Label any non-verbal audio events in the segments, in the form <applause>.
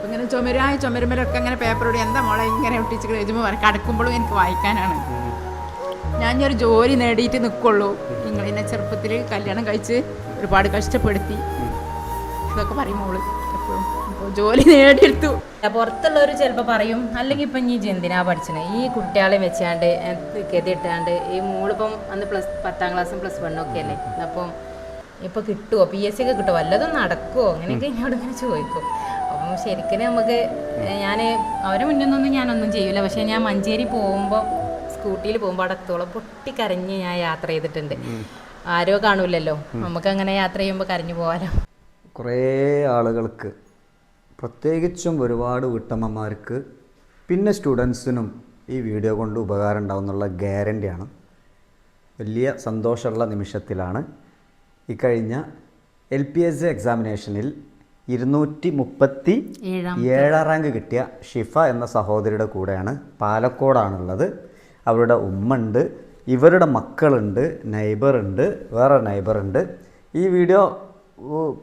അപ്പൊ ഇങ്ങനെ ചുമരായ ചുമരുമരൊക്കെ ഇങ്ങനെ പേപ്പറോട് എന്താ മോളെ ഇങ്ങനെ ഒട്ടിച്ച് എഴുതുമ്പോൾ കിടക്കുമ്പോഴും എനിക്ക് വായിക്കാനാണ്. ഞാൻ ഒരു ജോലി നേടിയിട്ട് നിൽക്കുള്ളൂ നിങ്ങൾ എന്നെ ചെറുപ്പത്തിൽ കല്യാണം കഴിച്ച് ഒരുപാട് കഷ്ടപ്പെടുത്തി. ഇതൊക്കെ പറയും മോൾ എപ്പോഴും. അപ്പോൾ ജോലി നേടിയെടുത്തു. പുറത്തുള്ളവർ ചിലപ്പോൾ പറയും അല്ലെങ്കിൽ ഇപ്പം ഈ എന്തിനാ പഠിച്ചത് ഈ കുട്ടികളെ വെച്ചാണ്ട് കെതിട്ടാണ്ട് ഈ മോളിപ്പം അന്ന് പ്ലസ് പത്താം ക്ലാസ്സും പ്ലസ് വണ്ണും ഒക്കെ അല്ലേ? അപ്പം ഇപ്പം കിട്ടുമോ പി എസ് സി ഒക്കെ കിട്ടുമോ വല്ലതും നടക്കുമോ അങ്ങനെയൊക്കെ ഇങ്ങോട്ട് ഇങ്ങനെ ചോദിക്കും. ശരിക്കും നമുക്ക് ഞാൻ അവരെ മുന്നൊന്നും ഞാനൊന്നും ചെയ്യൂല. പക്ഷേ ഞാൻ മഞ്ചേരി പോകുമ്പോൾ സ്കൂട്ടിയിൽ പോകുമ്പോൾ അടത്തോളം പൊട്ടിക്കരഞ്ഞ് ഞാൻ യാത്ര ചെയ്തിട്ടുണ്ട്. ആരോ കാണൂലല്ലോ. നമുക്ക് അങ്ങനെ യാത്ര ചെയ്യുമ്പോൾ കരഞ്ഞു പോകാലോ കുറേ ആളുകൾക്ക് പ്രത്യേകിച്ചും ഒരുപാട് വീട്ടമ്മമാർക്ക് പിന്നെ സ്റ്റുഡൻസിനും ഈ വീഡിയോ കൊണ്ട് ഉപകാരം ഉണ്ടാവും എന്നുള്ള ഗ്യാരന്റിയാണ് വലിയ സന്തോഷമുള്ള നിമിഷത്തിലാണ്. ഇക്കഴിഞ്ഞ എൽ പി എസ് എക്സാമിനേഷനിൽ ഇരുന്നൂറ്റി മുപ്പത്തി ഏഴാം റാങ്ക് കിട്ടിയ ഷിഫ എന്ന സഹോദരിയുടെ കൂടെയാണ് പാലക്കോടാണുള്ളത്. അവരുടെ ഉമ്മ ഉണ്ട് ഇവരുടെ മക്കളുണ്ട് നൈബറുണ്ട് വേറെ നൈബറുണ്ട്. ഈ വീഡിയോ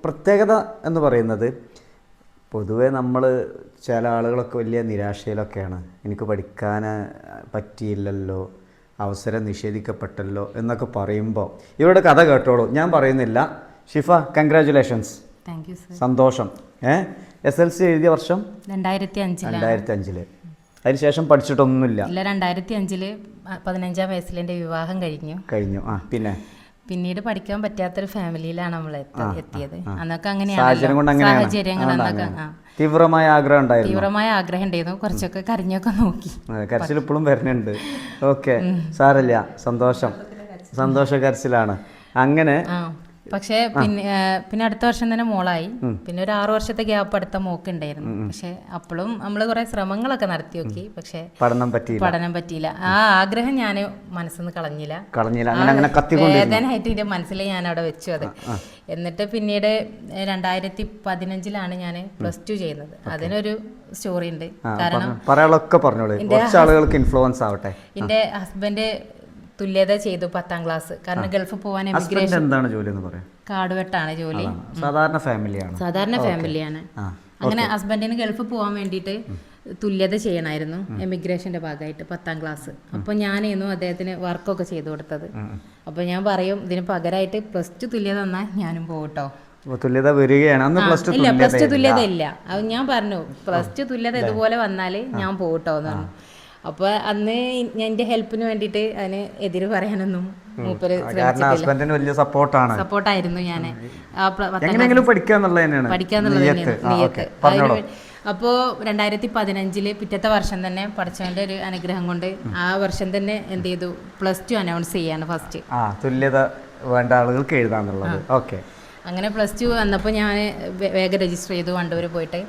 പ്രത്യേകത എന്ന് പറയുന്നത് പൊതുവേ നമ്മൾ ചില ആളുകളൊക്കെ വലിയ നിരാശയിലൊക്കെയാണ്. എനിക്ക് പഠിക്കാൻ പറ്റിയില്ലല്ലോ അവസരം നിഷേധിക്കപ്പെട്ടല്ലോ എന്നൊക്കെ പറയുമ്പോൾ ഇവരുടെ കഥ കേട്ടോളൂ. ഞാൻ പറയുന്നില്ല. ഷിഫ സർ സന്തോഷം. ഏ? എസ് എൽ സി എഴുതിയ വർഷം? രണ്ടായിരത്തി അഞ്ചിൽ രണ്ടായിരത്തി അഞ്ചിൽ അതിനുശേഷം പഠിച്ചിട്ടൊന്നുമില്ല. ഇല്ല രണ്ടായിരത്തി അഞ്ചിൽ പതിനഞ്ചാം വയസ്സിൽ എന്റെ വിവാഹം കഴിഞ്ഞു. കഴിഞ്ഞു. ആ പിന്നെ? പിന്നീട് പഠിക്കാൻ പറ്റാത്തൊരു ഫാമിലിയിലാണ് നമ്മൾ എത്ത- എത്തിയത്. അന്നൊക്കെ അങ്ങനെയാണ്. സാഹചര്യങ്ങൾ അന്നൊക്കെ തീവ്രമായ ആഗ്രഹം ഉണ്ടായിരുന്നു. തീവ്രമായ ആഗ്രഹം ഉണ്ടായിരുന്നു. കുറച്ചൊക്കെ കരഞ്ഞൊക്കെ നോക്കി. കരച്ചിൽ ഇപ്പോഴും വരുന്നുണ്ട്. ഓക്കെ. സാരല്ല സന്തോഷം. സന്തോഷ കരച്ചിലാണ്. അങ്ങനെ പക്ഷേ പിന്നെ പിന്നെ അടുത്ത വർഷം തന്നെ മോളായി. പിന്നെ ഒരു ആറു വർഷത്തെ ഗ്യാപ്പ് അടുത്ത മോക്ക് ഉണ്ടായിരുന്നു പക്ഷെ അപ്പോഴും നമ്മൾ കുറെ ശ്രമങ്ങളൊക്കെ നടത്തി നോക്കി പക്ഷെ പഠനം പറ്റിയില്ല. പഠനം പറ്റിയില്ല. ആ ആഗ്രഹം ഞാൻ മനസ്സിന്ന് കളഞ്ഞില്ല. കളഞ്ഞില്ല. അങ്ങനെ വേദനയായിട്ട് എന്റെ മനസ്സിൽ ഞാൻ അവിടെ വെച്ചു അത്. എന്നിട്ട് പിന്നീട് രണ്ടായിരത്തി പതിനഞ്ചിലാണ് ഞാൻ പ്ലസ് ടു ചെയ്യുന്നത്. അതിനൊരു സ്റ്റോറി ഉണ്ട് കാരണം പറയാളൊക്കെ പറഞ്ഞോളൂ. കുറച്ച് ആളുകൾക്ക് ഇൻഫ്ലുവൻസ് ആവട്ടെ. എന്റെ ഹസ്ബൻഡ് തുല്യത ചെയ്തു പത്താം ക്ലാസ്. കാരണം ഗൾഫ് പോവാൻ എമിഗ്രേഷൻ എന്താണ് ജോലി എന്ന് പറയാം? കാടുവെട്ടാണ് ജോലി. സാധാരണ ഫാമിലിയാണ് സാധാരണ ഫാമിലിയാണ് അങ്ങനെ ഹസ്ബൻഡിന് ഗൾഫ് പോകാൻ വേണ്ടിയിട്ട് തുല്യത ചെയ്യണമായിരുന്നു എമിഗ്രേഷന്റെ ഭാഗമായിട്ട് പത്താം ക്ലാസ്. അപ്പോൾ ഞാനായിരുന്നു അദ്ദേഹത്തിന് വർക്കൊക്കെ ചെയ്തു കൊടുത്തത്. അപ്പോൾ ഞാൻ പറയും ഇതിന് പകരമായിട്ട് പ്ലസ് ടു തുല്യത തന്നാൽ ഞാനും പോകട്ടോ. തുല്യത വരികയാണ്. അന്ന് പ്ലസ് ടു ഇല്ല പ്ലസ് ടു തുല്യത ഇല്ല അത് ഞാൻ പറഞ്ഞു പ്ലസ് ടു തുല്യത ഇതുപോലെ വന്നാൽ ഞാൻ പോകട്ടോ എന്ന് പറഞ്ഞു. അപ്പോൾ അന്ന് ഞാൻ എന്റെ ഹെൽപ്പിന് വേണ്ടിയിട്ട് അതിന് എതിര് പറയാനൊന്നും മൂപ്പര് ഹസ്ബൻഡിന് വലിയ സപ്പോർട്ടാണ് സപ്പോർട്ടായിരുന്നു ഞാൻ എങ്ങനെയെങ്കിലും തന്നെയാണ്. പഠിക്കാന്നുള്ളത് തന്നെയാണ്. ആ, ഓക്കേ. പറഞ്ഞോളൂ. അതിന് വേ- അപ്പോ രണ്ടായിരത്തി പതിനഞ്ചിൽ പിറ്റത്തെ വർഷം തന്നെ പഠിച്ചവന്റെ ഒരു അനുഗ്രഹം കൊണ്ട് ആ വർഷം തന്നെ എന്ത് ചെയ്തു? പ്ലസ് ടു അനൗൺസ് ചെയ്യാണ് ഫസ്റ്റ് തുല്യത വേണ്ട ആളുകൾക്ക് എഴുതാന്നുള്ളത്. ഓക്കെ. അങ്ങനെ പ്ലസ് ടു വന്നപ്പോൾ ഞാൻ വേഗം രജിസ്റ്റർ ചെയ്തു വണ്ടൂർ പോയിട്ട്.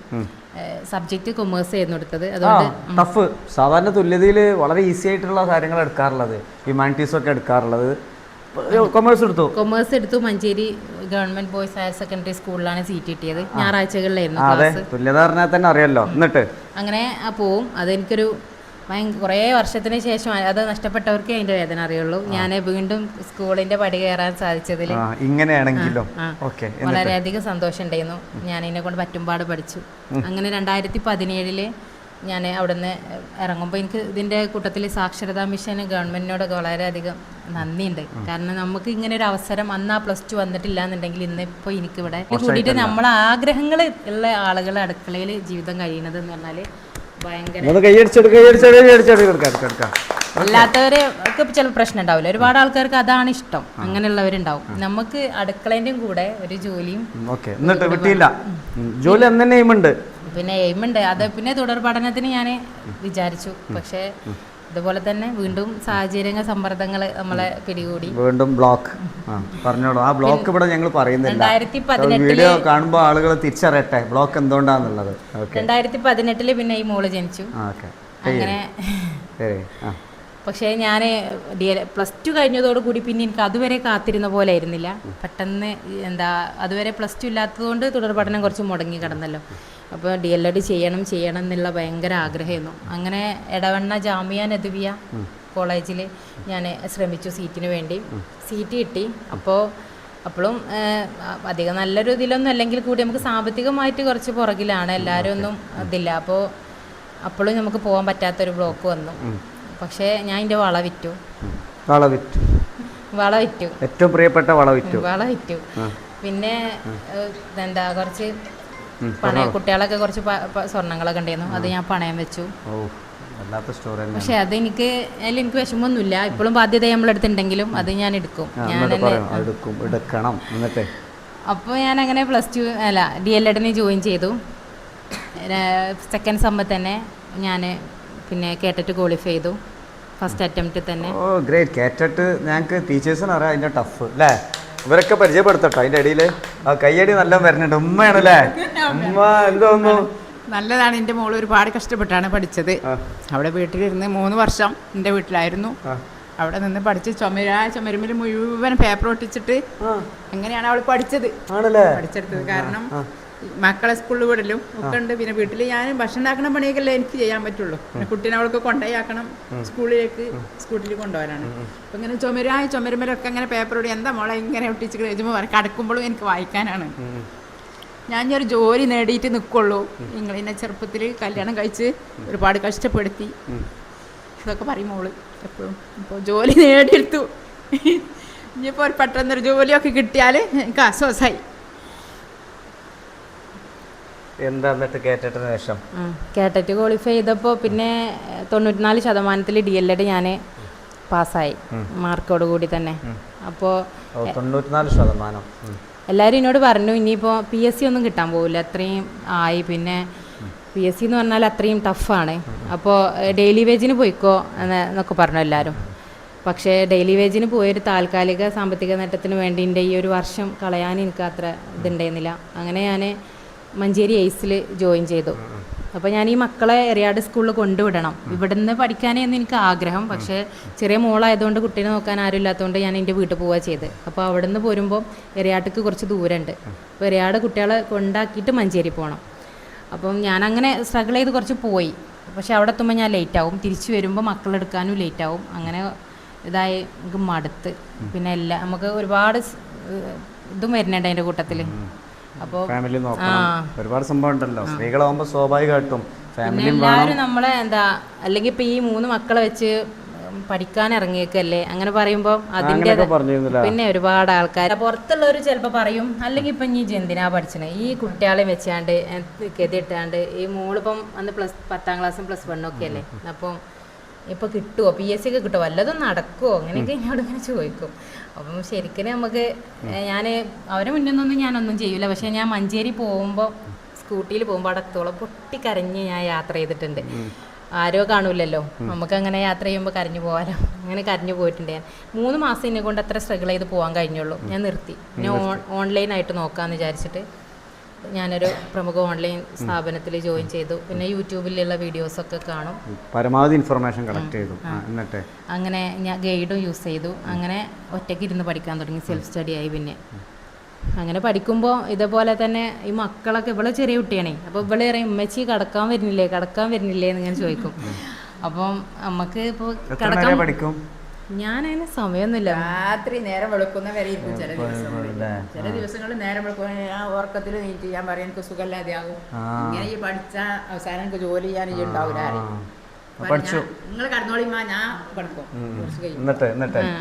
സബ്ജക്റ്റ് കൊമേഴ്സ് ആയിരുന്നു എടുത്തത്. അതുകൊണ്ട് ടഫ് സാധാരണ തുല്യതയിൽ വളരെ ഈസി ആയിട്ടുള്ള കാര്യങ്ങൾ എടുക്കാറുള്ളത്. ഹ്യൂമാനിറ്റീസ് ഒക്കെ എടുക്കാറുള്ളത്. കൊമേഴ്സ് എടുത്തു. കൊമേഴ്സ് എടുത്തു. Manjeri government boys higher secondary സ്കൂളിലാണ് സീറ്റ് കിട്ടിയത്. ഞായറാഴ്ചകളിലായിരുന്നു ക്ലാസ് തുല്യത പറഞ്ഞാൽ തന്നെ അറിയാലോ. എന്നിട്ട്? അങ്ങനെ പോവും. അതെനിക്കൊരു കുറേ വർഷത്തിന് ശേഷം അത് നഷ്ടപ്പെട്ടവർക്ക് അതിന്റെ വേദന അറിയുള്ളൂ. ഞാൻ വീണ്ടും സ്കൂളിന്റെ പടി കയറാൻ സാധിച്ചതിൽ ഇങ്ങനെയാണെങ്കിലോ? വളരെയധികം സന്തോഷം ഉണ്ടായിരുന്നു ഞാൻ എന്നെ കൊണ്ട് പറ്റുമ്പാട് പഠിച്ചു. അങ്ങനെ രണ്ടായിരത്തി പതിനേഴിൽ ഞാൻ അവിടുന്ന് ഇറങ്ങുമ്പോൾ എനിക്ക് ഇതിന്റെ കൂട്ടത്തിൽ സാക്ഷരതാ മിഷന് ഗവൺമെന്റിനോടൊക്കെ വളരെയധികം നന്ദിയുണ്ട്. കാരണം നമുക്ക് ഇങ്ങനെ ഒരു അവസരം അന്ന് ആ പ്ലസ് ടു വന്നിട്ടില്ല എന്നുണ്ടെങ്കിൽ ഇന്നിപ്പോൾ എനിക്കിവിടെ കൂടിയിട്ട് നമ്മളെ ആഗ്രഹങ്ങൾ ഉള്ള ആളുകളെ അടുക്കളയിൽ ജീവിതം കഴിയണത് എന്ന് പറഞ്ഞാൽ ഭയങ്കര ഒക്കെ ചില പ്രശ്നം ഉണ്ടാവില്ല ഒരുപാട് ആൾക്കാർക്ക് അതാണ് ഇഷ്ടം. അങ്ങനെയുള്ളവരുണ്ടാവും. നമുക്ക് അടുക്കളേന്റെയും കൂടെ ഒരു ജോലിയും എന്നിട്ട് ജോലി അന്ന് തന്നെ എയിമുണ്ട് പിന്നെ എയിമുണ്ട് അത് പിന്നെ തുടർ പഠനത്തിന് ഞാൻ വിചാരിച്ചു പക്ഷേ ഇതുപോലെ തന്നെ വീണ്ടും സാഹചര്യങ്ങൾ സമ്മർദ്ദങ്ങൾ നമ്മളെ പിടികൂടി. വീണ്ടും ബ്ലോക്ക്. പറഞ്ഞോളൂ. ആ ബ്ലോക്ക് ഇവിടെ ഞങ്ങൾ പറയുന്നില്ല. വീഡിയോ കാണുമ്പോൾ ആളുകൾ തിരിച്ചറിയട്ടെ ബ്ലോക്ക് എന്തുകൊണ്ടാന്നുള്ളത്? രണ്ടായിരത്തി പതിനെട്ടിൽ പിന്നെ ഈ മോൾ ജനിച്ചു. അങ്ങനെ പക്ഷേ ഞാൻ ഡി എൽ പ്ലസ് ടു കഴിഞ്ഞതോടുകൂടി പിന്നെ എനിക്ക് അതുവരെ കാത്തിരുന്ന പോലെ ആയിരുന്നില്ല. പെട്ടെന്ന് എന്താ അതുവരെ പ്ലസ് ടു ഇല്ലാത്തതുകൊണ്ട് തുടർ പഠനം കുറച്ച് മുടങ്ങി കിടന്നല്ലോ. അപ്പോൾ ഡി എൽ എഡ് ചെയ്യണം ചെയ്യണം എന്നുള്ള ഭയങ്കര ആഗ്രഹമായിരുന്നു. അങ്ങനെ ഇടവണ്ണ ജാമിയ നദുവിയ കോളേജിൽ ഞാൻ ശ്രമിച്ചു സീറ്റിന് വേണ്ടി. സീറ്റ് കിട്ടി. അപ്പോൾ അപ്പോഴും അധികം നല്ലൊരു ഇതിലൊന്നും അല്ലെങ്കിൽ കൂടി നമുക്ക് സാമ്പത്തികമായിട്ട് കുറച്ച് പുറകിലാണ്. എല്ലാവരും ഒന്നും ഇതില്ല അപ്പോൾ അപ്പോഴും നമുക്ക് പോകാൻ പറ്റാത്തൊരു ബ്ലോക്ക് വന്നു. പക്ഷേ ഞാൻ എന്റെ വള വിറ്റു. വള വിറ്റു. വള വിറ്റു. ഏറ്റവും പ്രിയപ്പെട്ട വള വിറ്റു. വള വിറ്റു. പിന്നെ എന്താ കുറച്ച് പണയ കുട്ടികളൊക്കെ കുറച്ച് സ്വർണങ്ങളൊക്കെ സ്വർണങ്ങളൊക്കെ ഉണ്ടായിരുന്നു. അത് ഞാൻ പണയം വെച്ചു. പക്ഷെ അത് എനിക്ക് അതിൽ എനിക്ക് വിഷമമൊന്നുമില്ല. ഇപ്പോഴും ബാധ്യത നമ്മളെടുത്തിട്ടുണ്ടെങ്കിലും അത് ഞാൻ എടുക്കും. അപ്പൊ ഞാൻ എടുക്കണം എന്നിട്ട്. അപ്പോൾ ഞാൻ അങ്ങനെ പ്ലസ് ടു അല്ല ഡി എൽ എഡിന് ജോയിൻ ചെയ്തു. സെക്കൻഡ് സമ്മത്ത് തന്നെ ഞാൻ പിന്നെ കേട്ടിട്ട് ക്വാളിഫൈ ചെയ്തു. ഫസ്റ്റ് അറ്റംപ്റ്റ് തന്നെ. ഓ ഗ്രേറ്റ് കേറ്റിട്ട് ഞങ്ങൾക്ക് ടീച്ചേഴ്സിന് അറിയാം അതിന്റെ ടഫ് അല്ലേ ഇവരൊക്കെ പരിചയപ്പെടുത്തട്ടോ. അതിന്റെ ഇടയിൽ ആ കയ്യടി നല്ല വരുന്നുണ്ട് ഉമ്മയാണല്ലേ? ഉമ്മ എന്തോന്നു? നല്ലതാണ്. എന്റെ മോൾ ഒരുപാട് കഷ്ടപ്പെട്ടാണ് പഠിച്ചത്. അവിടെ വീട്ടിലിരുന്ന് മൂന്ന് വർഷം എന്റെ വീട്ടിലായിരുന്നു. അവിടെ നിന്ന് പഠിച്ച് ചുമര ചുമരുമ്പിൽ മുഴുവൻ പേപ്പർ ഒട്ടിച്ചിട്ട് അങ്ങനെയാണ് അവൾ പഠിച്ചത്? പഠിച്ചെടുത്തത് കാരണം മക്കളെ സ്കൂളിൽ വിടലും ഒക്കെ ഉണ്ട്. പിന്നെ വീട്ടിൽ ഞാൻ ഭക്ഷണം പണിയൊക്കെയല്ലേ എനിക്ക് ചെയ്യാൻ പറ്റുള്ളൂ. പിന്നെ കുട്ടീനെ അവൾക്ക് കൊണ്ടുപോയാക്കണം സ്കൂളിലേക്ക് സ്കൂട്ടിൽ കൊണ്ടുപോകാനാണ്. അപ്പം ഇങ്ങനെ ചുമരായ ചുമരുമ്പലൊക്കെ അങ്ങനെ പേപ്പർ ഇടി. എന്താ മോളെ ഇങ്ങനെ ഒട്ടിച്ച് കഴിച്ചുമ്പോൾ കടക്കുമ്പോഴും എനിക്ക് വായിക്കാനാണ്. ഞാൻ ഒരു ജോലി നേടിയിട്ട് നിൽക്കുള്ളൂ നിങ്ങൾ എന്നെ ചെറുപ്പത്തിൽ കല്യാണം കഴിച്ച് ഒരുപാട് കഷ്ടപ്പെടുത്തി. ഇതൊക്കെ പറയും മോൾ എപ്പോഴും. ഇപ്പോൾ ജോലി നേടിയെടുത്തു. ഇനിയിപ്പോൾ ഒരു പെട്ടെന്നൊരു ജോലിയൊക്കെ കിട്ടിയാൽ എനിക്ക് ആശ്വാസമായി എന്താ എന്നിട്ട് കേറ്റിട്ടതിന് ശേഷം? കേട്ടിട്ട് ക്വാളിഫൈ ചെയ്തപ്പോൾ പിന്നെ തൊണ്ണൂറ്റിനാല് ശതമാനത്തിൽ ഡി എൽ എഡ് ഞാൻ പാസ്സായി മാർക്കോട് കൂടി തന്നെ. അപ്പോൾ തൊണ്ണൂറ്റിനാല് ശതമാനം. എല്ലാവരും എന്നോട് പറഞ്ഞു ഇനിയിപ്പോൾ പി എസ് സി ഒന്നും കിട്ടാൻ പോകില്ല അത്രയും ആയി പിന്നെ പി എസ് സി എന്ന് പറഞ്ഞാൽ അത്രയും ടഫാണ് അപ്പോൾ ഡെയിലി വേജിന് പോയിക്കോ? എന്നൊക്കെ പറഞ്ഞു എല്ലാവരും പക്ഷേ ഡെയിലി വേജിന് പോയൊരു താൽക്കാലിക സാമ്പത്തിക നേട്ടത്തിന് വേണ്ടി എന്റെ ഈ ഒരു വർഷം കളയാൻ എനിക്ക് അത്ര ഇതുണ്ടായിരുന്നില്ല. അങ്ങനെ ഞാൻ മഞ്ചേരി എയ്സിൽ ജോയിൻ ചെയ്തു. അപ്പോൾ ഞാൻ ഈ മക്കളെ എറിയാട് സ്കൂളിൽ കൊണ്ടുവിടണം. ഇവിടുന്ന് പഠിക്കാനായിരുന്നു എനിക്ക് ആഗ്രഹം. പക്ഷേ ചെറിയ മോളായതുകൊണ്ട് കുട്ടീനെ നോക്കാൻ ആരും ഇല്ലാത്തതുകൊണ്ട് ഞാൻ എന്റെ വീട്ടിൽ പോവുക ചെയ്ത് അപ്പോൾ അവിടെ നിന്ന് പോരുമ്പോൾ എറിയാട്ടിക്ക് കുറച്ച് ദൂരമുണ്ട്. അപ്പോൾ എറിയാട് കുട്ടികളെ കൊണ്ടാക്കിയിട്ട് മഞ്ചേരി പോകണം അപ്പം ഞാൻ അങ്ങനെ സ്ട്രഗിൾ ചെയ്ത് കുറച്ച് പോയി. പക്ഷെ അവിടെ എത്തുമ്പോൾ ഞാൻ ലേറ്റ് ആവും. തിരിച്ചു വരുമ്പോൾ മക്കളെടുക്കാനും ലേറ്റ് ആവും. അങ്ങനെ ഇതായി നമുക്ക് മടുത്ത്. പിന്നെ എല്ലാം നമുക്ക് ഒരുപാട് ഇതും വരുന്നുണ്ട് അതിന്റെ കൂട്ടത്തിൽ അപ്പോൾ ഫാമിലി നോക്കണം. ഒരുപാട് സംഭവം ഉണ്ടല്ലോ. സ്ത്രീകളാവുമ്പോൾ സ്വാഭാവികമായിട്ടും ഫാമിലി എല്ലാവരും നമ്മളെ എന്താ അല്ലെങ്കിൽ ഇപ്പൊ ഈ മൂന്ന് മക്കളെ വെച്ച് പഠിക്കാൻ ഇറങ്ങിയേക്കല്ലേ? അങ്ങനെ പറയുമ്പോൾ അതിന്റെ പിന്നെ ഒരുപാട് ആൾക്കാർ പുറത്തുള്ളവർ ചിലപ്പോൾ പറയും അല്ലെങ്കിൽ ഇപ്പം ഇനി എന്തിനാ പഠിച്ചത് ഈ കുട്ടികളെ വെച്ചാണ്ട് കെതിട്ടാണ്ട് ഈ മോളിപ്പം അന്ന് പ്ലസ് പത്താം ക്ലാസ്സും പ്ലസ് വണ്ണൊക്കെ ഒക്കെ അല്ലേ? അപ്പം ഇപ്പൊ കിട്ടുമോ പി എസ് സി ഒക്കെ കിട്ടുമോ വല്ലതും നടക്കുമോ അങ്ങനെയൊക്കെ എന്നോട് ഇങ്ങനെ ചോദിക്കും. അപ്പം ശരിക്കും നമുക്ക് ഞാൻ അവരെ മുന്നിൽ നിന്നൊന്നും ഞാനൊന്നും ചെയ്യില്ല പക്ഷെ ഞാൻ മഞ്ചേരി പോകുമ്പോൾ സ്കൂട്ടിയിൽ പോകുമ്പോൾ അടത്തോളം പൊട്ടിക്കരഞ്ഞ് ഞാൻ യാത്ര ചെയ്തിട്ടുണ്ട്. ആരോ കാണൂലല്ലോ. നമുക്ക് അങ്ങനെ യാത്ര ചെയ്യുമ്പോൾ കരഞ്ഞു പോകാലോ അങ്ങനെ കരഞ്ഞു പോയിട്ടുണ്ട് ഞാൻ. മൂന്ന് മാസം എന്നെ കൊണ്ട് അത്ര സ്ട്രഗിൾ ചെയ്ത് പോകാൻ കഴിഞ്ഞുള്ളൂ. ഞാൻ നിർത്തി. പിന്നെ ഓൺലൈനായിട്ട് നോക്കാമെന്ന് വിചാരിച്ചിട്ട് ഞാനൊരു പ്രമുഖ ഓൺലൈൻ സ്ഥാപനത്തിൽ ജോയിൻ ചെയ്തു. പിന്നെ യൂട്യൂബിലുള്ള വീഡിയോസൊക്കെ കാണും. പരമാവധി ഇൻഫർമേഷൻ കളക്ട് ചെയ്തു. എന്നിട്ട്? അങ്ങനെ ഞാൻ ഗൈഡും യൂസ് ചെയ്തു. അങ്ങനെ ഒറ്റയ്ക്ക് ഇരുന്ന് പഠിക്കാൻ തുടങ്ങി സെൽഫ് സ്റ്റഡി ആയി പിന്നെ. അങ്ങനെ പഠിക്കുമ്പോൾ ഇതേപോലെ തന്നെ ഈ മക്കളൊക്കെ ഇവളെ ചെറിയ കുട്ടിയാണേ അപ്പോൾ ഇവളെ പറയും ഉമ്മച്ചി കടക്കാൻ വരുന്നില്ലേ? കടക്കാൻ വരുന്നില്ലേ? എന്ന് ഇങ്ങനെ ചോദിക്കും. അപ്പം നമുക്ക് ഇപ്പോൾ കടക്കാൻ നേരം പഠിക്കും ഞാനതിന് സമയമൊന്നുമില്ല രാത്രി നേരം വെളുക്കുന്ന വരെ ഇരിക്കും ചില ദിവസങ്ങളിൽ. ചില ദിവസങ്ങളിൽ നേരം വെളുക്കുന്ന ആ ഉറക്കത്തിൽ നീറ്റ് ഞാൻ പറയാം എനിക്ക് സുഖമില്ലാതെ ആകും ഇങ്ങനെ ഈ പഠിച്ച അവസാനം എനിക്ക് ജോലി ചെയ്യാൻ ഈ ഉണ്ടാവില്ല ഞാൻ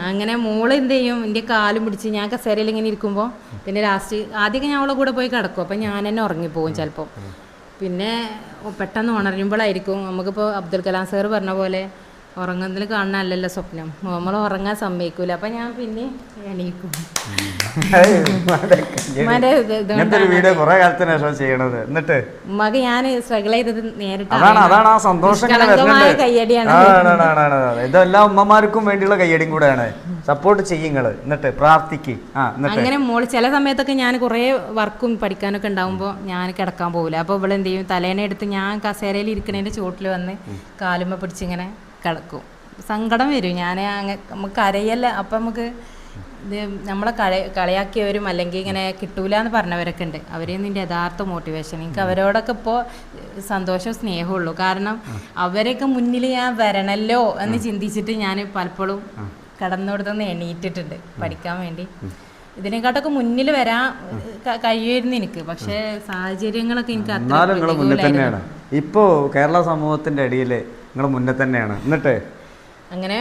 അങ്ങനെ മോൾ എന്ത് ചെയ്യും? എന്റെ കാലും പിടിച്ച് ഞാൻ കസേരയിൽ ഇങ്ങനെ ഇരിക്കുമ്പോ പിന്നെ ലാസ്റ്റ് ആദ്യമൊക്കെ ഞാൻ അവളെ കൂടെ പോയി കിടക്കും. അപ്പൊ ഞാൻ തന്നെ ഉറങ്ങിപ്പോകും ചിലപ്പോ. പിന്നെ പെട്ടെന്ന് ഉണരുമ്പോഴായിരിക്കും നമുക്കിപ്പോൾ അബ്ദുൽ കലാം സാർ പറഞ്ഞ പോലെ ഉറങ്ങുന്നതിൽ കാണാനല്ലല്ലോ സ്വപ്നം. നമ്മൾ ഉറങ്ങാൻ സമ്മതിക്കൂല. അപ്പം ഞാൻ പിന്നെ എണീക്കും. വീഡിയോ കുറെ കാലത്തിന് ശേഷം ചെയ്യണത്. എന്നിട്ട്? ഉമ്മക്ക് ഞാൻ സ്ട്രഗിൾ ചെയ്തത് നേരിട്ട് അതാണ് അതാണ് ആ സന്തോഷം കയ്യടിയാണ്. ഇതെല്ലാം ഉമ്മമാർക്കും വേണ്ടിയുള്ള കയ്യടിയും കൂടെയാണ്. സപ്പോർട്ട് ചെയ്യുങ്ങൾ എന്നിട്ട് പ്രാർത്ഥിക്ക്. അങ്ങനെ മോൾ ചില സമയത്തൊക്കെ ഞാൻ കുറെ വർക്കും പഠിക്കാനൊക്കെ ഉണ്ടാവുമ്പോൾ ഞാൻ കിടക്കാൻ പോകില്ല അപ്പോൾ ഇവിടെ എന്ത് ചെയ്യും? തലേനെ എടുത്ത് ഞാൻ കസേരയിൽ ഇരിക്കണേന്റെ ചുവട്ടിൽ വന്ന് കാലുമ്മ പിടിച്ചിങ്ങനെ കിടക്കും. സങ്കടം വരും. ഞാൻ അങ്ങ് നമുക്ക് കരയല്ല. അപ്പം നമുക്ക് ഇത് നമ്മളെ കള കളിയാക്കിയവരും അല്ലെങ്കിൽ ഇങ്ങനെ കിട്ടൂല എന്ന് പറഞ്ഞവരൊക്കെ ഉണ്ട്. അവരെയും നിന്റെ യഥാർത്ഥ മോട്ടിവേഷൻ എനിക്ക് അവരോടൊക്കെ ഇപ്പോൾ സന്തോഷവും സ്നേഹമുള്ളൂ കാരണം അവരൊക്കെ മുന്നിൽ ഞാൻ വരണല്ലോ എന്ന് ചിന്തിച്ചിട്ട് ഞാൻ പലപ്പോഴും കടന്നിടത്തുനിന്ന് എണീറ്റിട്ടുണ്ട് പഠിക്കാൻ വേണ്ടി. ഇതിനെക്കാട്ടൊക്കെ മുന്നിൽ വരാൻ കഴിയുമായിരുന്നു എനിക്ക്. പക്ഷേ സാഹചര്യങ്ങളൊക്കെ എനിക്ക് അത്ര ഇപ്പോൾ കേരള സമൂഹത്തിന്റെ അടിയിൽ നിങ്ങൾ മുന്നേ തന്നെയാണ്. എന്നിട്ട്? അങ്ങനെ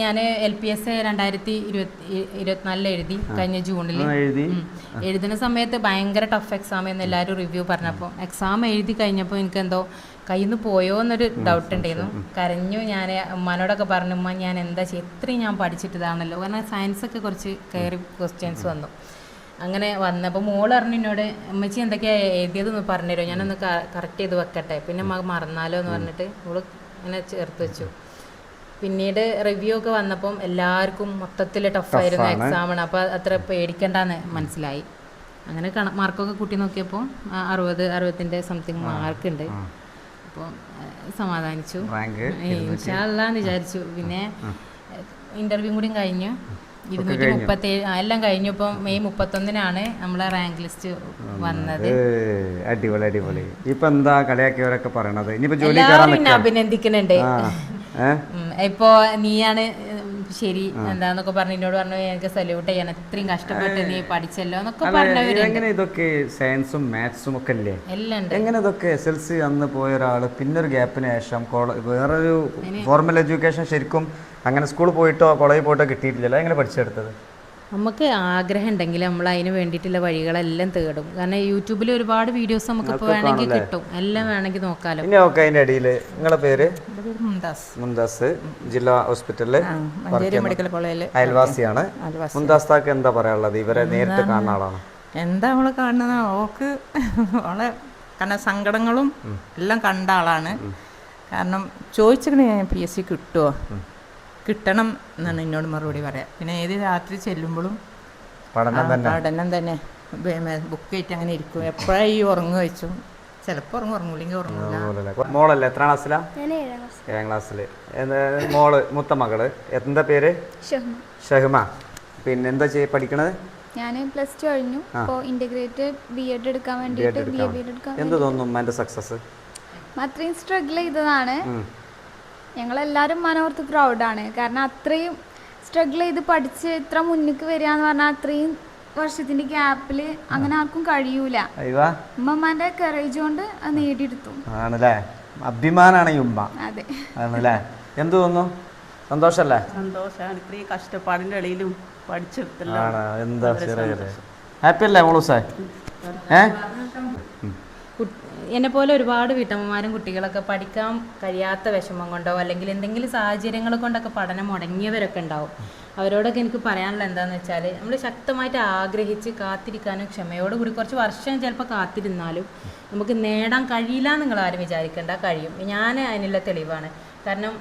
ഞാൻ എൽ പി എസ് രണ്ടായിരത്തി ഇരുപത്തി ഇരുപത്തിനാലിൽ എഴുതി കഴിഞ്ഞ ജൂണിൽ എഴുതി. എഴുതുന്ന സമയത്ത് ഭയങ്കര ടഫ് എക്സാം എന്ന് എല്ലാവരും റിവ്യൂ പറഞ്ഞപ്പോൾ എക്സാം എഴുതി കഴിഞ്ഞപ്പോൾ എനിക്ക് എന്തോ കയ്യിൽ നിന്ന് പോയോ എന്നൊരു ഡൗട്ട് ഉണ്ടായിരുന്നു. കരഞ്ഞു ഞാൻ ഉമ്മാനോടൊക്കെ പറഞ്ഞു ഉമ്മ ഞാൻ എന്താ ചെയ്യുക ഇത്രയും ഞാൻ പഠിച്ചിട്ടതാണല്ലോ. കാരണം സയൻസൊക്കെ കുറച്ച് കയറി ക്വസ്റ്റ്യൻസ് വന്നു. അങ്ങനെ വന്നപ്പോൾ മോൾ പറഞ്ഞു എന്നോട് അമ്മച്ചി എന്തൊക്കെയാണ് എഴുതിയതെന്ന് പറഞ്ഞുതരുമോ? ഞാനൊന്ന് കറക്റ്റ് ചെയ്ത് വെക്കട്ടെ. പിന്നെ മറന്നാലോ എന്ന് പറഞ്ഞിട്ട് മോൾ ഇങ്ങനെ ചേർത്ത് വെച്ചു. പിന്നീട് റിവ്യൂ ഒക്കെ വന്നപ്പം എല്ലാവർക്കും മൊത്തത്തിൽ ടഫായിരുന്നു എക്സാമാണ് അപ്പോൾ അത്ര പേടിക്കണ്ടെന്ന് മനസ്സിലായി. അങ്ങനെ കണ മാർക്കൊക്കെ കൂട്ടി നോക്കിയപ്പോൾ അറുപത് അറുപത്തിന്റെ സംതിങ് മാർക്ക് ഉണ്ട്. അപ്പോൾ സമാധാനിച്ചു. ഇൻഷാല്ലാന്ന് വിചാരിച്ചു. പിന്നെ ഇന്റർവ്യൂ കൂടി കഴിഞ്ഞു. ഇരുന്നൂറ്റി മുപ്പത്തി എല്ലാം കഴിഞ്ഞു. ഇപ്പം മെയ് മുപ്പത്തൊന്നിനാണ് നമ്മളെ റാങ്ക് ലിസ്റ്റ് വന്നത്. അടിപൊളി അടിപൊളി. ഇപ്പൊ എന്താ കളിയാക്കിയവരൊക്കെ പറയണത്? ഇനിയിപ്പോ ജോലി അഭിനന്ദിക്കുന്നുണ്ട്. ഇപ്പോ നീയാണ് ശരി എന്താന്നൊക്കെ പറഞ്ഞു എന്നോട് പറഞ്ഞു എനിക്ക് സല്യൂട്ട് ചെയ്യണം ഇത്രയും കഷ്ടപ്പെട്ട് നീ പഠിച്ചല്ലോ എന്നൊക്കെ പറഞ്ഞു എങ്ങനെ ഇതൊക്കെ സയൻസും മാത്സും ഒക്കെ അല്ലേ എങ്ങനെ ഇതൊക്കെ എസ് എൽ സി അന്ന് പോയ ഒരാൾ പിന്നെ ഒരു ഗ്യാപ്പിന് ശേഷം വേറൊരു ഫോർമൽ എഡ്യൂക്കേഷൻ ശരിക്കും അങ്ങനെ സ്കൂളിൽ പോയിട്ടോ കോളേജിൽ പോയിട്ടോ കിട്ടിയിട്ടില്ലല്ലോ? എങ്ങനെ പഠിച്ചെടുത്തത്? നമുക്ക് ആഗ്രഹം ഉണ്ടെങ്കിൽ നമ്മൾ അതിന് വേണ്ടിയിട്ടുള്ള വഴികളെല്ലാം തേടും. കാരണം യൂട്യൂബിൽ ഒരുപാട് വീഡിയോസ് നമുക്ക് ഇപ്പോൾ വേണമെങ്കിൽ കിട്ടും. എല്ലാം വേണമെങ്കിൽ നോക്കാലോ. ഇനി ഒക്കെ അതിന്റെ ഇടയിൽ നിങ്ങളുടെ പേര്? മുംതാസ്. ജില്ലാ ഹോസ്പിറ്റലിൽ മെഡിക്കൽ കോളേജിൽ അയൽവാസിയാണ്. മുന്താസ് താക്ക് എന്താ പറയാനുള്ളത്? ഇവരെ നേരിട്ട് കാണുന്ന ആളാണ്? എന്താ അവൾ കാണുന്നത് ഓക്ക് <laughs> അവളെ കാരണം സങ്കടങ്ങളും എല്ലാം കണ്ട ആളാണ്. കാരണം ചോദിച്ചിട്ട് ഞാൻ പി എസ് സി കിട്ടുമോ കിട്ടണം എന്നാണ് എന്നോട് മറുപടി പറയാം. പിന്നെ ഏത് രാത്രി ചെല്ലുമ്പോഴും പഠനം തന്നെ. പഠനം തന്നെ. ബുക്ക് ആയിട്ട് അങ്ങനെ ഇരിക്കും. എപ്പോഴാണ് ഈ ഉറങ്ങു വെച്ചു. ചിലപ്പോൾ ഉറങ്ങും ഉറങ്ങൂല്ലെങ്കിൽ ഉറങ്ങില്ല മോളല്ലേ? എത്ര ക്ലാസ്സിലാ? ഏഴാം ക്ലാസ്സിൽ. എന്ത് മോൾ മുത്ത മകൾ. എന്താ പേര്? ഷഹ്മ. ഷഹ്മ. പിന്നെ എന്താ ചെയ്യ പഠിക്കണത്? ഞാൻ പ്ലസ് ടു കഴിഞ്ഞു. അപ്പോൾ ഇന്റഗ്രേറ്റഡ് ബി എഡ് എടുക്കാൻ വേണ്ടിയിട്ട് ബി എ ബി എഡ് എടുക്കാൻ എന്ത് തോന്നുന്നു സക്സസ് അത്രയും സ്ട്രഗിൾ ചെയ്തതാണ്. ഞങ്ങളെല്ലാവരും മനോർത്ത് പ്രൗഡാണ് കാരണം അത്രയും സ്ട്രഗിൾ ചെയ്ത് പഠിച്ച് ഇത്ര മുന്നിക്ക് വരിക എന്ന് പറഞ്ഞാൽ അത്രയും വർഷത്തിന്റെ ഗ്യാപ്പിൽ അങ്ങനെ ആർക്കും കഴിയൂല. ഉമ്മമാന്റെ കറേജ് കൊണ്ട് നേടിയെടുത്തു. ആണല്ലേ? അഭിമാനാണ് ഈ ഉമ്മ. അതെ. ആണല്ലേ? എന്ത് തോന്നുന്നു? സന്തോഷല്ലേ? സന്തോഷാണ്. ഇത്രയും കഷ്ടപ്പാടിന്റെ ഇടയിലും പഠിച്ചെടുത്തല്ലോ. ആണ്? എന്താ ചെറിയ ഹാപ്പി അല്ലേ മോളൂസേ? ഏ? എന്നെ പോലെ ഒരുപാട് വീട്ടമ്മമാരും കുട്ടികളൊക്കെ പഠിക്കാൻ കഴിയാത്ത വിഷമം കൊണ്ടോ അല്ലെങ്കിൽ എന്തെങ്കിലും സാഹചര്യങ്ങൾ കൊണ്ടൊക്കെ പഠനം മുടങ്ങിയവരൊക്കെ ഉണ്ടാവും. അവരോടൊക്കെ എനിക്ക് പറയാനുള്ള എന്താണെന്ന് വെച്ചാൽ നമ്മൾ ശക്തമായിട്ട് ആഗ്രഹിച്ച് കാത്തിരിക്കാനും ക്ഷമയോട് കൂടി കുറച്ച് വർഷം ചിലപ്പോൾ കാത്തിരുന്നാലും നമുക്ക് നേടാൻ കഴിയില്ല എന്ന് നിങ്ങൾ ആരും വിചാരിക്കേണ്ട കഴിയും. ഞാൻ അതിനുള്ള തെളിവാണ്. കാരണം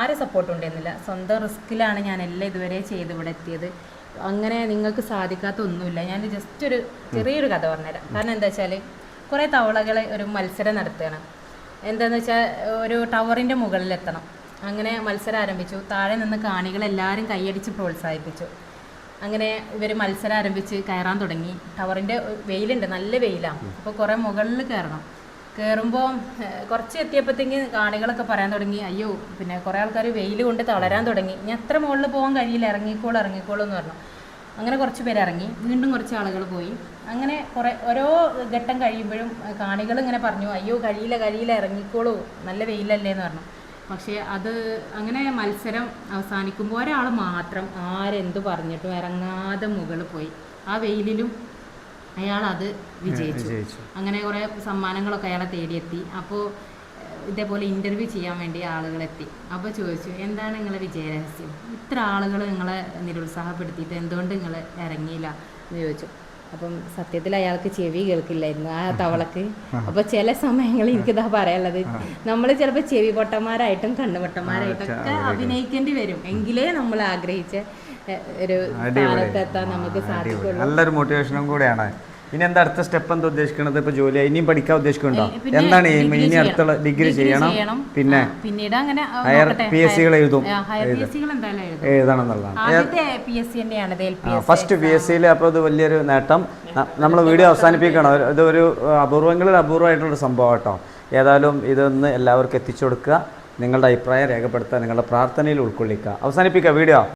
ആരും സപ്പോർട്ട് ഉണ്ടെന്നില്ല. സ്വന്തം റിസ്ക്കിലാണ് ഞാൻ എല്ലാം ഇതുവരെ ചെയ്ത് ഇവിടെ എത്തിയത്. അങ്ങനെ നിങ്ങൾക്ക് സാധിക്കാത്ത ഒന്നുമില്ല. ഞാൻ ജസ്റ്റ് ഒരു ചെറിയൊരു കഥ പറഞ്ഞുതരാം. കാരണം എന്താ വെച്ചാൽ കുറേ തവളകളെ ഒരു മത്സരം നടത്തുകയാണ്. എന്താണെന്ന് വെച്ചാൽ ഒരു ടവറിന്റെ മുകളിലെത്തണം. അങ്ങനെ മത്സരം ആരംഭിച്ചു. താഴെ നിന്ന് കാണികളെല്ലാവരും കൈയടിച്ച് പ്രോത്സാഹിപ്പിച്ചു. അങ്ങനെ ഇവർ മത്സരം ആരംഭിച്ച് കയറാൻ തുടങ്ങി. ടവറിന്റെ വെയിലുണ്ട് നല്ല വെയിലാണ് അപ്പോൾ കുറേ മുകളിൽ കയറണം. കയറുമ്പോൾ കുറച്ച് എത്തിയപ്പോഴത്തേക്ക് കാണികളൊക്കെ പറയാൻ തുടങ്ങി. അയ്യോ പിന്നെ കുറേ ആൾക്കാർ വെയിൽ കൊണ്ട് തളരാൻ തുടങ്ങി. ഇനി എത്ര മുകളിൽ പോകാൻ കഴിയില്ല. ഇറങ്ങിക്കോളൂ ഇറങ്ങിക്കോളൂ എന്ന് പറഞ്ഞു. അങ്ങനെ കുറച്ച് പേര് ഇറങ്ങി. വീണ്ടും കുറച്ച് ആളുകൾ പോയി. അങ്ങനെ കുറേ ഓരോ ഘട്ടം കഴിയുമ്പോഴും കാണികൾ ഇങ്ങനെ പറഞ്ഞു അയ്യോ കഴിയില്ല കഴിയില്ല ഇറങ്ങിക്കോളൂ. നല്ല വെയിലല്ലേ എന്ന് പറഞ്ഞു. പക്ഷേ അത് അങ്ങനെ മത്സരം അവസാനിക്കുമ്പോൾ ഒരാൾ മാത്രം ആരെന്ത് പറഞ്ഞിട്ടും ഇറങ്ങാതെ മുകളിൽ പോയി. ആ വെയിലിലും അയാൾ അത് വിജയിച്ചു. വിജയിച്ചു. അങ്ങനെ കുറേ സമ്മാനങ്ങളൊക്കെ അയാളെ തേടിയെത്തി. അപ്പോൾ ഇതേപോലെ ഇന്റർവ്യൂ ചെയ്യാൻ വേണ്ടി ആളുകളെത്തി. അപ്പോൾ ചോദിച്ചു എന്താണ് നിങ്ങളെ വിജയരഹസ്യം? ഇത്ര ആളുകൾ നിങ്ങളെ നിരുത്സാഹപ്പെടുത്തിയിട്ട് എന്തുകൊണ്ട് നിങ്ങൾ ഇറങ്ങിയില്ല? എന്ന് ചോദിച്ചു. അപ്പം സത്യത്തിൽ അയാൾക്ക് ചെവി കേൾക്കില്ലായിരുന്നു ആ തവളക്ക്. അപ്പൊ ചില സമയങ്ങളിൽ എനിക്കിതാ പറയാനുള്ളത് നമ്മൾ ചിലപ്പോൾ ചെവി പൊട്ടന്മാരായിട്ടും കണ്ണുപൊട്ടന്മാരായിട്ടും ഒക്കെ അഭിനയിക്കേണ്ടി വരും. എങ്കിലേ നമ്മൾ ആഗ്രഹിച്ച ഒരു സ്ഥാനത്തെത്താൻ നമുക്ക് സാധിക്കുള്ളൂ. നല്ലൊരു മോട്ടിവേഷനും കൂടെയാണ്. ഇനി എന്താ അടുത്ത സ്റ്റെപ്പ് എന്താ ഉദ്ദേശിക്കുന്നത് ഇപ്പൊ ജോലി ഇനിയും പഠിക്കാൻ ഉദ്ദേശിക്കുന്നുണ്ടോ? എന്താണ് ഇനി. അടുത്തുള്ള ഡിഗ്രി ചെയ്യണം? പിന്നെ? പിന്നീട് അങ്ങനെ ഹയർ പി എസ് സികൾ എഴുതും. ആ, ഹയർ പി എസ് സികൾ എന്തായാലും എഴുതും. എഴുതണം എന്നുള്ളതാണ്. ആദ്യത്തെ പി എസ് സി തന്നെയാണ് എൽ ഫസ്റ്റ് പി എസ് സിയിൽ അപ്പോൾ ഇത് വലിയൊരു നേട്ടം. നമ്മൾ വീഡിയോ അവസാനിപ്പിക്കണം. ഒരു- ഇതൊരു അപൂർവങ്ങളിൽ അപൂർവമായിട്ടുള്ള സംഭവം കേട്ടോ. ഏതായാലും ഇതൊന്ന് എല്ലാവർക്കും എത്തിച്ചു കൊടുക്കുക. നിങ്ങളുടെ അഭിപ്രായം രേഖപ്പെടുത്തുക. നിങ്ങളുടെ പ്രാർത്ഥനയിൽ ഉൾക്കൊള്ളിക്കുക. അവസാനിപ്പിക്കുക വീഡിയോ.